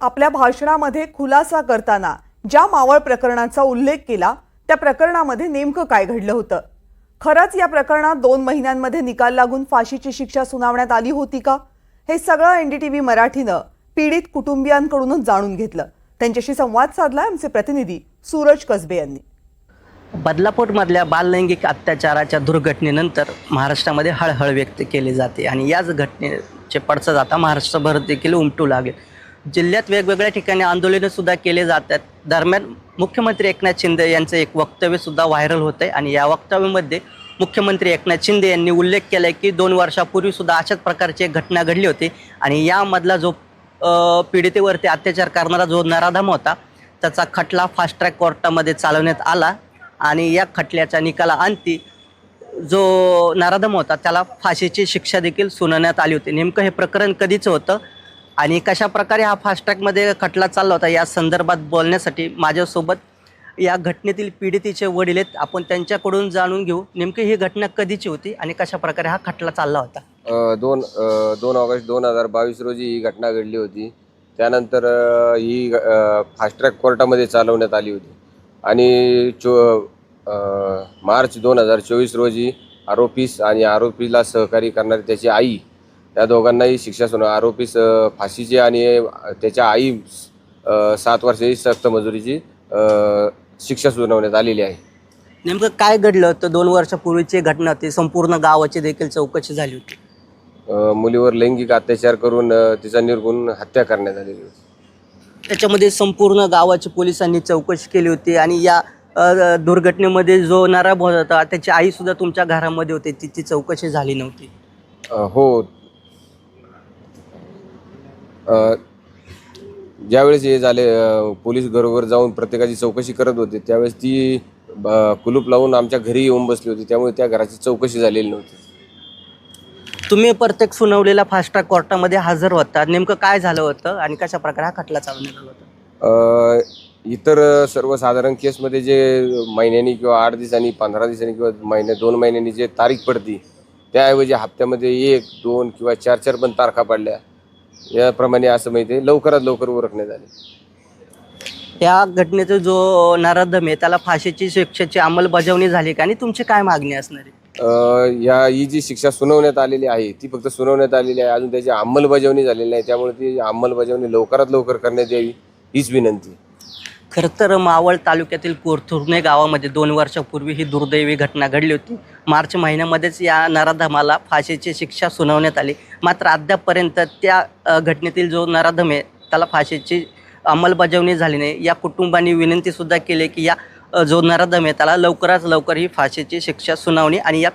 आपल्या भाषणामध्ये खुलासा करताना ज्या मावळ प्रकरणाचा उल्लेख केला त्या प्रकरणामध्ये नेमकं काय घडलं होतं? खरंच या प्रकरणात दोन महिन्यांमध्ये निकाल लागून फाशीची शिक्षा सुनावण्यात आली होती का? हे सगळं एनडीटीव्ही मराठीनं पीडित कुटुंबियांकडूनच जाणून घेतलं. त्यांच्याशी संवाद साधला आमचे प्रतिनिधी सूरज कसबे यांनी. बदलापूरमधल्या बाललैंगिक अत्याचाराच्या दुर्घटनेनंतर महाराष्ट्रामध्ये हळहळ व्यक्त केली जाते आणि याच घटनेचे पडसाद आता महाराष्ट्रभर देखील उमटू लागले. जिल्ह्यात वेगवेगळ्या ठिकाणी आंदोलनं सुद्धा केले जातात. दरम्यान मुख्यमंत्री एकनाथ शिंदे यांचं एक वक्तव्य सुद्धा व्हायरल होत आहे आणि या वक्तव्यामध्ये मुख्यमंत्री एकनाथ शिंदे यांनी उल्लेख केला आहे की दोन वर्षापूर्वी सुद्धा अशाच प्रकारची एक घटना घडली होती आणि यामधला जो पीडितेवरती अत्याचार करणारा जो नराधम होता त्याचा खटला फास्ट ट्रॅक कोर्टामध्ये चालवण्यात आला आणि या खटल्याच्या निकाला अंती जो नराधम होता त्याला फाशीची शिक्षा देखील सुनावण्यात आली होती. नेमकं हे प्रकरण कधीचं होतं? आणि कशा प्रकारे हा फास्टॅगमध्ये खटला चालला होता या संदर्भात बोलण्यासाठी माझ्यासोबत या घटनेतील पीडितेचे वडील आहेत. आपण त्यांच्याकडून जाणून घेऊ नेमकी ही घटना कधीची होती आणि कशा प्रकारे हा खटला चालला होता? दोन दोन ऑगस्ट दोन हजार बावीस रोजी ही घटना घडली होती. त्यानंतर ही फास्ट ट्रॅक कोर्टामध्ये चालवण्यात आली होती. आणि चो मार्च दोन हजार चोवीस रोजी आरोपीस आणि आरोपीला सहकारी करणारी त्याची आई या दोघांनाही शिक्षा सुना आरोपीस फाशीची आणि त्याच्या आई सात वर्षाची सक्त मजुरीची शिक्षा सुनावण्यात आलेली आहे. नेमकं काय घडलं? होतं दोन वर्षापूर्वीची घटना होती. संपूर्ण गावाची देखील चौकशी झाली होती. मुलीवर लैंगिक अत्याचार करून तिचा निर्गुण हत्या करण्यात आलेली होती. त्याच्यामध्ये संपूर्ण गावाची पोलिसांनी चौकशी केली होती आणि या अ, दुर्घटनेमध्ये जो नराब होता त्याची आई सुद्धा तुमच्या घरामध्ये होती. तिची चौकशी झाली नव्हती. अ, हो. ज्यावेळेस हे झाले पोलीस घरोघर जाऊन प्रत्येकाची चौकशी करत होते त्यावेळेस ती कुलूप लावून आमच्या घरी येऊन बसली होती त्यामुळे त्या घराची चौकशी झालेली नव्हती. तुम्ही प्रत्येक सुनावलेल्या फास्ट ट्रॅक कोर्टामध्ये हजर होता. नेमकं काय झालं होतं आणि कशा प्रकारे हा खटला चालवण्यात आला होता? अ, इतर सर्वसाधारण केसमध्ये जे महिन्यांनी किंवा आठ दिवसांनी पंधरा दिवसांनी किंवा महिन्या दोन महिन्यांनी जे तारीख पडती त्याऐवजी हप्त्यामध्ये एक दोन किंवा चार चार पण तारखा पडल्या. याप्रमाणे असं माहिती आहे. लवकरात लवकर उरकण्यात आले. त्या घटनेचा जो नराधम आहे त्याला फाशीची शिक्षेची अंमलबजावणी झाली का? आणि तुमची काय मागणी असणार आहे? अ, या ही जी शिक्षा सुनावण्यात आलेली आहे ती फक्त सुनावण्यात आलेली आहे. अजून त्याची अंमलबजावणी झालेली नाही. त्यामुळे ती अंमलबजावणी लवकरात लवकर करण्यात यावी हीच विनंती खरं तर मावळ तालुक्यातील कोरथुर्णे गावामध्ये दोन वर्षापूर्वी ही दुर्दैवी घटना घडली होती. मार्च महिन्यामध्येच या नराधमाला फाशीची शिक्षा सुनावण्यात आली. मात्र अद्यापपर्यंत त्या घटनेतील जो नराधम आहे त्याला फाशीची अंमलबजावणी झाली नाही. या कुटुंबांनी विनंतीसुद्धा केली की या जो नराधम आहे त्याला लवकरात लवकर ही फाशीची शिक्षा सुनावणी आणि या